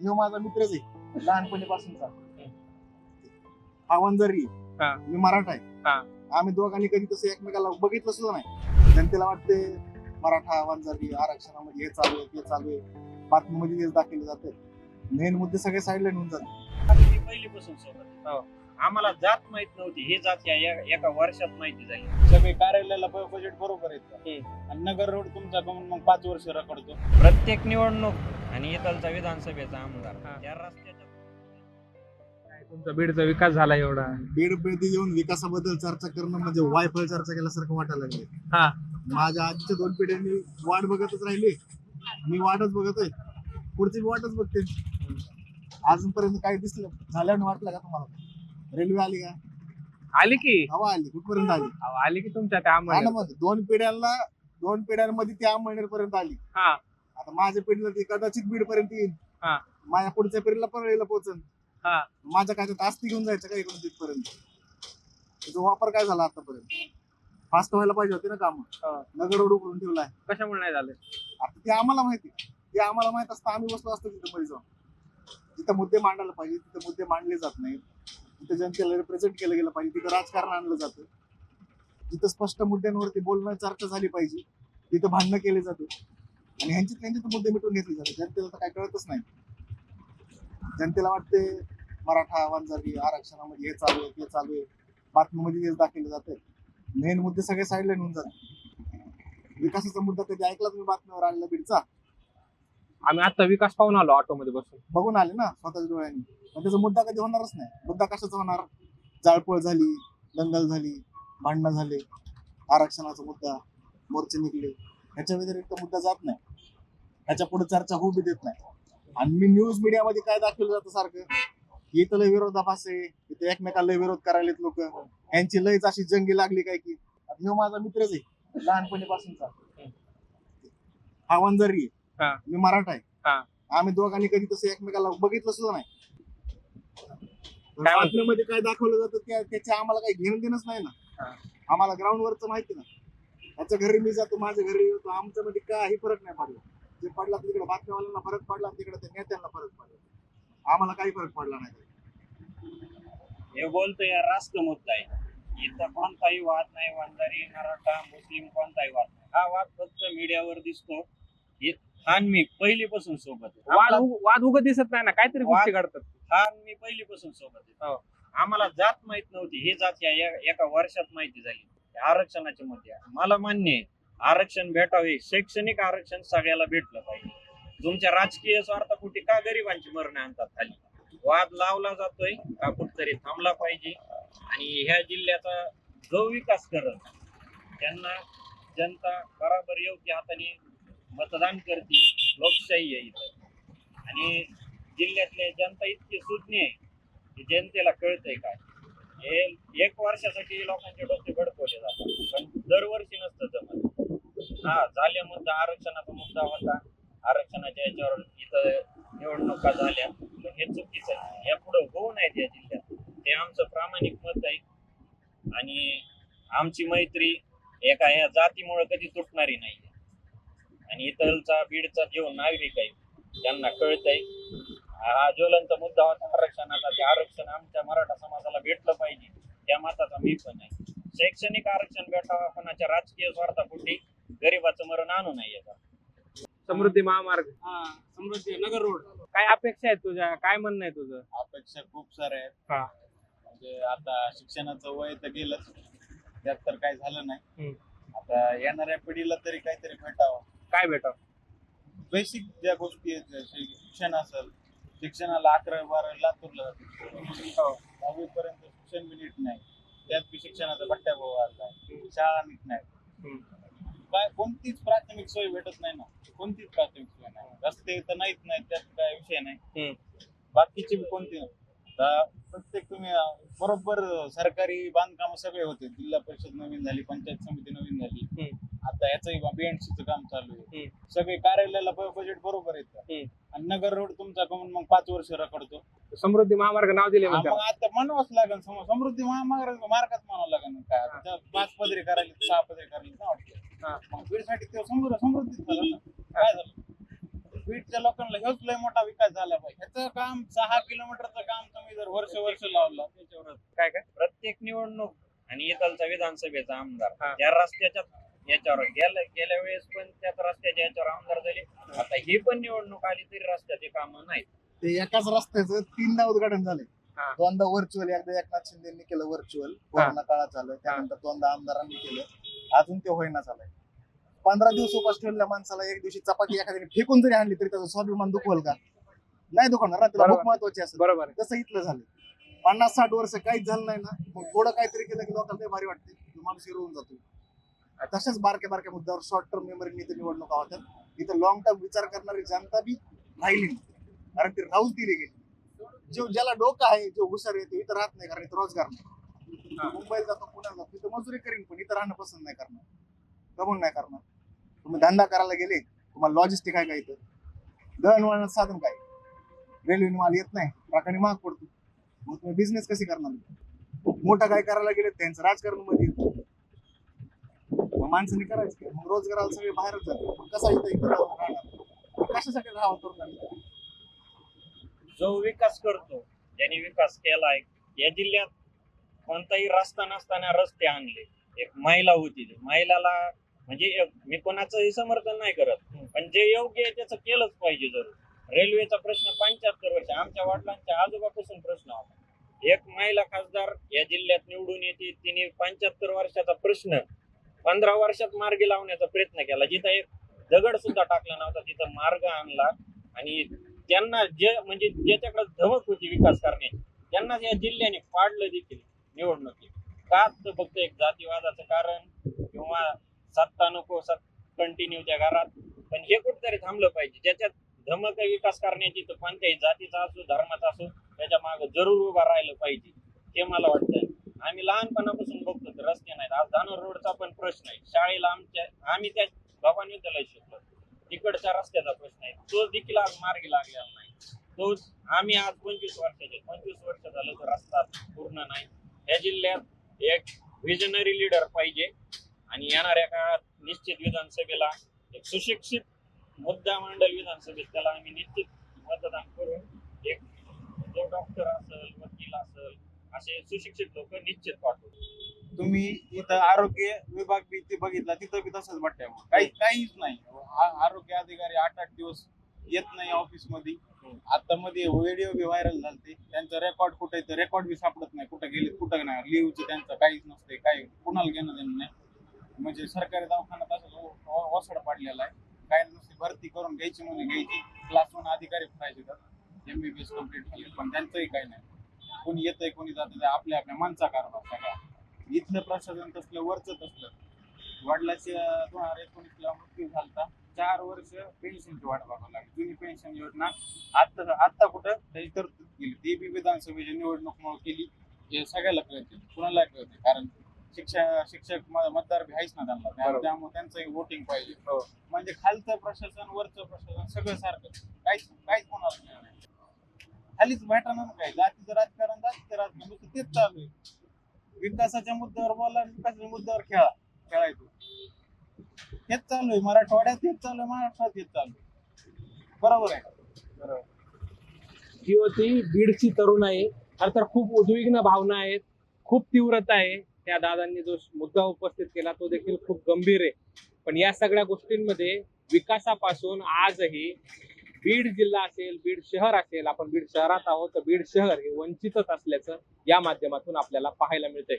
ह्यो माझा मित्रच आहे लहानपणीपासूनचा हा वंजारी आहे. हा. मी मराठा हा. आहे आम्ही दोघांनी कधी तसं एकमेकाला बघितलं सुद्धा नाही जनतेला वाटते मराठा वंजारी आरक्षणामध्ये हे चालू आहे ते चालू आहे बातमीमध्ये हेच दाखवले जाते मेन मुद्दे सगळे साईडला नेऊन जाते आम्ही पहिलीपासून सोबत हो. आहे. आम्हाला जात माहीत नव्हती. ही जात या या- एका वर्षात माहिती झाली. सगळे कार्यालयाला बजेट बरोबर येतं आणि नगर रोड तुमचा कमून मग पाच वर्ष रखडतो? प्रत्येक निवडणूक आणि इथलचा विधानसभेचा आमदार. त्या रस्त्याच्या काय तुमचा बीडचा विकास झाला एवढा? बीडमध्ये येऊन विकासाबद्दल चर्चा करणं म्हणजे वायफळ चर्चा केल्यासारखं वाटायला लागले हा. माझ्या आजच्या दोन पिढ्यांनी वाट बघतच राहिली. मी वाटच बघतोय पुढची बी वाटच बघते. अजूनपर्यंत काही दिसलं. झाल्यानं वाटलं का तुम्हाला? रेल्वे आली का? आली की? हवा आली कुठपर्यंत आली? अहो, आली की तुमच्या त्या मग दोन पिढ्यांना दोन पिढ्यांमध्ये त्या महिन्यापर्यंत आली. हा. आता माझ्या पिढीला ती कदाचित बीड पर्यंत येईल. हा. माझ्या पुढच्या पिढीला परळीला पोहोचल. हा. माझ्या काय आस्ती घेऊन जायचं का इकडून तिथपर्यंत? त्याचा वापर काय झाला आतापर्यंत? फास्ट व्हायला पाहिजे होते ना काम. हा. नगर रोड उकरून ठेवलाय. कशामुळे नाही झालं? आता ते आम्हाला माहिती ते आम्हाला माहीत असतं आम्ही बसलो असतो तिथं मध्ये जाऊन जिथं मुद्दे मांडायला पाहिजे तिथं मुद्दे मांडले जात नाहीत. तिथे जनतेला रिप्रेझेंट केलं गेलं पाहिजे तिथं राजकारण आणलं जातं. जिथं स्पष्ट मुद्द्यांवरती बोलणं चर्चा झाली पाहिजे तिथं भांडणं केले जाते. आणि ह्यांचे त्यांचे तर मुद्दे मिटून घेतले जाते जनतेला तर काय कळतच नाही. जनतेला वाटते मराठा वंजारी आरक्षणामध्ये हे चालू आहे ते चालू आहे. बातमीमध्ये हेच दाखवले जाते मेन मुद्दे सगळे साईडला नेऊन जातात. विकासाचा मुद्दा कधी ऐकला तुम्ही बातमीवर आलेला बीडचा? आम्ही आता विकास पाहून आलो ऑटो मध्ये बसून. बघून आले ना स्वतःच्या डोळ्यांनी. पण त्याचा मुद्दा कधी होणारच नाही. मुद्दा कशाचा होणार? जाळपोळ झाली दंगल झाली भांडणं झाले आरक्षणाचा मुद्दा मोर्चे निघले. ह्याच्या व्यतिरिक्त मुद्दा जात नाही. ह्याच्या पुढे चर्चा होऊ बी देत नाही. आणि मी न्यूज मीडियामध्ये काय दाखवलं जातं सारखं? इथं लय विरोधाभास आहे. इथे एकमेकाला लय विरोध करायलेत लोक. यांची लयच अशी जंगी लागली काय की. आता ह्यो माझा मित्रच आहे. लहानपणीपासूनचा. हा वंजारी आहे. हा. मी मराठा आहे. हा. आम्ही दोघांनी कधी तसं एकमेकाला बघितलं सुद्धा नाही. काय म्हणतो? काय दाखवलं जातं त्या त्याचे आम्हाला काही घेणं देणंच नाही ना. हा. आम्हाला ग्राउंड वरच माहिती ना त्याच्या घरी मी जातो माझ्या घरी येतो आमच्यामध्ये काही फरक नाही पडला. जे पडला तिकडे बातम्यावाल्यांना फरक पडला तिकडे त्या नेत्यांना फरक पडला. आम्हाला काही फरक पडला नाही. हे बोलतोय या राष्ट्र मुद्दा आहे इथं कोणताही वाद नाही वंजारी मराठा मुस्लिम कोणताही वाद नाही. हा वाद फक्त मीडियावर दिसतो. हे हा मी पहिलीपासून सोबत आहे. वाद आम्हाला- उग- वाद उगत दिसत नाही ना काहीतरी गोष्टी घडतात हा मी पहिलीपासून सोबत आहे. हो. आम्हाला जात माहीत नव्हती ही जात या या- एका वर्षात माहिती झाली आरक्षणाचे मुद्दे आहे. मला मान्य आहे आरक्षण भेटावे शैक्षणिक आरक्षण सगळ्याला भेटलं पाहिजे तुमच्या राजकीय स्वार्थापोटी का गरिबांची मरण आणतात खाली वाद लावला जातोय का कुठतरी थांबला पाहिजे आणि ह्या जिल्ह्याचा जो विकास करत त्यांना जनता बराबर योग्य हाताने मतदान करते लोकशाही आहे इथं. आणि जिल्ह्यातले जनता इतकी सुज्ञ आहे की जनतेला कळतंय काय. हे एक वर्षासाठी लोकांचे डोसे गडकवले जातात. पण दरवर्षी नसतं जमत. हा झाल्या मुद्दा आरक्षणाचा मुद्दा होता. आरक्षणाच्या याच्यावर इथं निवडणुका झाल्या. पण हे चुकीचं आहे. या पुढं होऊ नयेत या जिल्ह्यात. हे आमचं प्रामाणिक मत आहे. आणि आमची मैत्री एका या जातीमुळे कधी तुटणारी नाही आणि इथलचा बीडचा जो नागरिक आहे त्यांना कळतंय. हा ज्वलंत मुद्दा होता आरक्षणाचा. ते आरक्षण आमच्या मराठा समाजाला भेटलं पाहिजे. त्या मताचा मी पण आहे. शैक्षणिक आरक्षण भेटावं कोणाच्या राजकीय स्वार्थापोटी गरीबाचं मरण आणू नये समृद्धी महामार्ग. हा समृद्धी नगर रोड. काय अपेक्षा आहेत तुझ्या? काय म्हणणं आहे तुझं? अपेक्षा खूप साऱ्या आहेत. हा. म्हणजे आता शिक्षणाचं वय तर गेलंच. त्यात तर काही झालं नाही. हम्म. आता येणाऱ्या पिढीला तरी काहीतरी भेटावं. काय भेटाव बेसिक ज्या गोष्टी आहेत जसे शिक्षण असेल शिक्षणाला अकरावी बारावी लातूरला दहावी पर्यंत शिक्षण बी नीट नाही. त्यात बी शिक्षणाचा भट्ट्या भाव आला शाळा नीट नाही. काय कोणतीच प्राथमिक सोय भेटत नाही ना. कोणतीच प्राथमिक सोय नाही. रस्ते तर नाहीत नाही त्यात काय विषय नाही. बाकीची बी कोणती? प्रत्येक तुम्ही बरोबर सरकारी बांधकाम सगळे होते. जिल्हा परिषद नवीन झाली पंचायत समिती नवीन झाली. आता याचंही बीएनसीचं काम चालू आहे. सगळे कार्यालयाला बजेट बरोबर येतं. आणि नगर रोड तुमचा कमून मग पाच वर्ष रखडतो. समृद्धी महामार्ग नाव दिले हा, मग आता म्हणावंच लागेल सम- समृद्धी महामार्ग मार्गात म्हणावं लागेल काय? आता त्या पाच पदरी करायला सहा पदरी करायला ना वाटतं? हा. मग बीडसाठी ते समृद्ध समृद्धीच झालं ना? काय झालं? बीडच्या लोकांना ह्योच लय मोठा विकास झाला पाहिजे ह्याचं काम सहा किलोमीटरचं काम तुम्ही जर वर्ष वर्ष लावलं त्याच्यावर काय काय? प्रत्येक निवडणूक आणि इथलचा विधानसभेचा आमदार हा. त्या रस्त्याच्या याच्यावर गेल्या गेल्या वेळेस पण त्याच रस्त्याच्या याच्यावर आमदार झाले. आता ही पण निवडणूक आली तरी रस्त्याची कामं नाहीत. ते एकाच रस्त्याचं तीनदा उद्घाटन झाले हा. दोनदा व्हर्च्युअल एकदा एकनाथ शिंदेनी केलं व्हर्च्युअल कोरोना काळात झालं त्यानंतर दोनदा आमदारांनी केलं. अजून ते होईना झालंय. पंधरा दिवस उपास ठेवलेल्या माणसाला एक दिवशी चपाती एखाद्याने फेकून जरी आणली तरी त्याचा स्वाभिमान दुखवल का? नाही दुखवणार ना त्याला बरोबर. भूक महत्वाची असेल. बरोबर. आहे इथलं झालं पन्नास साठ वर्ष काहीच झालं नाही ना. मग थोडं काहीतरी केलं की लोकांना भारी वाटते माणूस हिरवून जातो. तशाच बारक्या बारक्या मुद्द्यावर शॉर्ट टर्म मेमरीने इथे निवडणुका होतात इथं लॉंग टर्म विचार करणारी जनता बी राहिली कारण ती राहूच दिली गेली. जो ज्याला डोकं आहे जो हुशार आहे तो इथं राहत नाही कारण इथं रोजगार नाही. मुंबईला जातो पुण्याला जातो तिथं मजुरी करीन पण इथं राहणं पसंत नाही करणार. कमून नाही करणार. तुम्ही धंदा करायला गेले तुम्हाला लॉजिस्टिक आहे का इथं? दळणवळणाचं साधन काय? रेल्वेने माल येत नाही ट्रकाने महाग पडतो. मग तुम्ही बिझनेस कसे करणार? मोठा काय करायला गेले त्यांचं राजकारणमध्ये येतो. मग माणसाने करायचं काय? मग रोजगाराला सगळे बाहेरच जाते मग कसा इथं इथं राहून राहणार? मग कशासाठी राहावं तरुणांनी जो विकास करतो ज्यांनी विकास केलाय या जिल्ह्यात कोणताही रस्ता नसताना रस्ते आणले. एक महिला होती. ती. महिलाला म्हणजे एक- मी कोणाचंही समर्थन नाही करत. पण जे योग्य आहे त्याचं केलंच पाहिजे जरूर. रेल्वेचा प्रश्न पंच्याहत्तर वर्ष आमच्या वडिलांच्या आजोबापासून प्रश्न होता. एक महिला खासदार या जिल्ह्यात निवडून येते तिने पंच्याहत्तर वर्षाचा प्रश्न पंधरा वर्षात मार्गी लावण्याचा प्रयत्न केला. जिथं एक दगड सुद्धा टाकला नव्हता तिथं मार्ग आणला. आणि त्यांना जे म्हणजे ज्याच्याकडे धमक होती विकास करण्याची त्यांना या जिल्ह्याने पाडलं देखील निवडणुकीत. का तर फक्त एक जातीवादाचं कारण किंवा सत्ता नको सत कंटिन्यू त्या घरात. पण हे कुठेतरी थांबलं पाहिजे. ज्याच्यात धमक विकास करण्याची तर कोणत्याही जातीचा असो धर्माचा असो त्याच्यामागे जरूर उभा राहिलं पाहिजे. हे मला वाटतं आम्ही लहानपणापासून बघतो तर आज धानोर रोडचा पण प्रश्न आहे. शाळेला आमच्या आम्ही त्या भवानी विद्यालयात शिकलो. तिकडच्या रस्त्याचा प्रश्न आहे. तो देखील आज मार्गी लागलेला नाही. तो आम्ही आज पंचवीस वर्षाचे पंचवीस वर्ष झालं तो रस्ता पूर्ण नाही. या जिल्ह्यात एक विजनरी लीडर पाहिजे. आणि येणाऱ्या काळात निश्चित विधानसभेला एक सुशिक्षित मुद्दा मंडळ विधानसभेत त्याला आम्ही निश्चित मतदान करून एक जो डॉक्टर असेल वकील असेल असे सुशिक्षित लोक निश्चित पाठवतो तुम्ही इथं आरोग्य विभाग बी ते बघितला तिथं बी तसंच बट्ट्या काही काहीच नाही. आरोग्य अधिकारी आठ आठ दिवस येत नाही ऑफिसमध्ये आता मध्ये व्हिडिओ बी व्हायरल झालते. त्यांचं रेकॉर्ड कुठे रेकॉर्ड बी सापडत नाही. कुठं गेले कुठं नाही. लिव्हचं त्यांचं काहीच नसते काही कुणाला घेणं देणं नाही. म्हणजे सरकारी दवाखान्यात असं वसड पाडलेला आहे. काय नसते भरती करून घ्यायची म्हणजे घ्यायची. क्लास वन अधिकारी पाहिजे तर एमबीबीएस कंप्लीट झाले पण त्यांचंही काही नाही. कोणी येतंय कोणी जात आपल्या आपल्या माणसा कारभार सगळा इथलं प्रशासन तसलं वरच तसलं. वडिलाच्या दोन हजार एकोणीसला मृत्यू झालता. चार वर्ष पेन्शनची वाट बघावं लागली. जुनी पेन्शन योजना आता आता कुठं? त्याची तरतूद केली. ती बी विधानसभेची निवडणूक मुळे केली. हे सगळ्याला कळते कुणाला कळते कारण शिक्षक शिक्षक म- मतदार बी आहेच ना त्यांना. त्यामुळे त्यांचंही वोटिंग पाहिजे. हो. म्हणजे खालचं प्रशासन वरचं प्रशासन सगळं सारखं. काहीच काहीच कोणाला मिळणार खालीच भेटणार ना काय जातीचं राजकारण जातीचं राजकारण तेच चालू आहे विकासाच्या मुद्द्यावर बोला विकासाच्या मुद्द्यावर खेळा खेळायचं. हेच चालू आहे. मराठवाड्यात हेच चालू आहे महाराष्ट्रात हेच चालू आहे. बरोबर आहे ही होती बीडची तरुण आहे. खर तर खूप उद्विग्न भावना आहेत खूप तीव्रता आहे. त्या दादांनी जो मुद्दा उपस्थित केला तो देखील खूप गंभीर आहे. पण या सगळ्या गोष्टींमध्ये विकासापासून आजही बीड जिल्हा असेल बीड शहर असेल आपण बीड शहरात आहोत तर बीड शहर हे वंचितच असल्याचं या माध्यमातून आपल्याला पाहायला मिळतंय.